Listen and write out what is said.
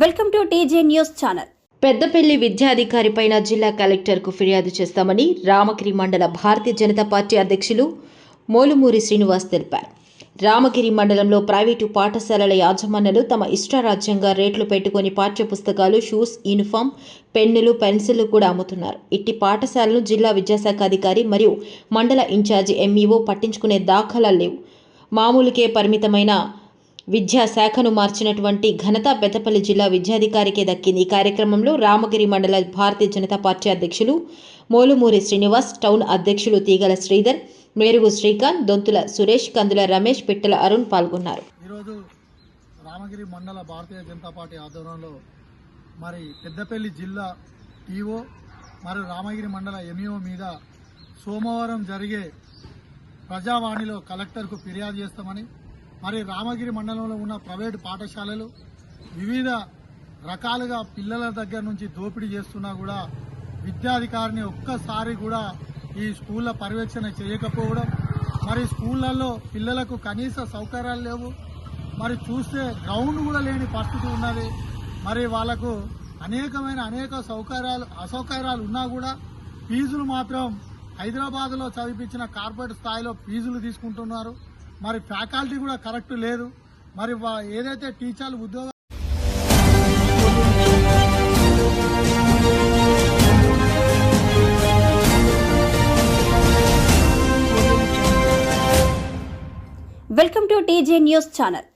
Welcome to TJ news channel. Peddapalli విద్యాధికారిపైన జిల్లా కలెక్టర్కు ఫిర్యాదు చేస్తామని రామగిరి మండల భారతీయ జనతా పార్టీ అధ్యక్షులు మోలుమూరి శ్రీనివాస్ తెలిపారు. రామగిరి మండలంలో ప్రైవేటు పాఠశాలల యాజమాన్యాలు తమ ఇష్టారాజ్యంగా రేట్లు పెట్టుకొని పాఠ్యపుస్తకాలు షూస్ యూనిఫామ్ పెన్నులు పెన్సిళ్ళు కూడా అమ్ముతున్నారు. ఇట్టి పాఠశాలను జిల్లా విద్యాశాఖ అధికారి మరియు మండల ఇన్ఛార్జి ఎంఈఓ పట్టించుకునే దాఖలాలు లేవు. మామూలుకే పరిమితమైన విద్యాశాఖను మార్చినటువంటి ఘనత పెద్దపల్లి జిల్లా విద్యాధికారికే దక్కింది. ఈ కార్యక్రమంలో రామగిరి మండల భారతీయ జనతా పార్టీ అధ్యక్షులు మోలుమూరి శ్రీనివాస్ టౌన్ అధ్యక్షులు తీగల శ్రీధర్ మేరుగు శ్రీకాంత్ దొంతుల సురేష్ కందుల రమేష్ పిట్టల అరుణ్ పాల్గొన్నారు. ఈరోజు రామగిరి మండల భారతీయ జనతా పార్టీ ఆధ్వర్యంలో మరి పెద్దపల్లి జిల్లా టీఓ మరియు రామగిరి మండల ఎంఈఓ మీద సోమవారం జరిగే ప్రజావాణిలో కలెక్టర్కు ఫిర్యాదు చేస్తామని మరి రామగిరి మండలంలో ఉన్న ప్రైవేటు పాఠశాలలు వివిధ రకాలుగా పిల్లల దగ్గర నుంచి దోపిడీ చేస్తున్నా కూడా విద్యాధికారిని ఒక్కసారి కూడా ఈ స్కూళ్ళ పర్యవేక్షణ చేయకపోవడం మరి స్కూళ్ళల్లో పిల్లలకు కనీస సౌకర్యాలు లేవు. మరి చూస్తే గ్రౌండ్ కూడా లేని పరిస్థితి ఉన్నది. మరి వాళ్ళకు అనేకమైన అనేక సౌకర్యాలు అసౌకర్యాలు ఉన్నా కూడా ఫీజులు మాత్రం హైదరాబాద్లో చదివించిన కార్పొరేట్ స్థాయిలో ఫీజులు తీసుకుంటున్నారు. మరి ఫ్యాకల్టీ కూడా కరెక్ట్ లేదు. మరి ఏదైతే టీచర్లు ఉద్యోగ welcome to TJ news channel.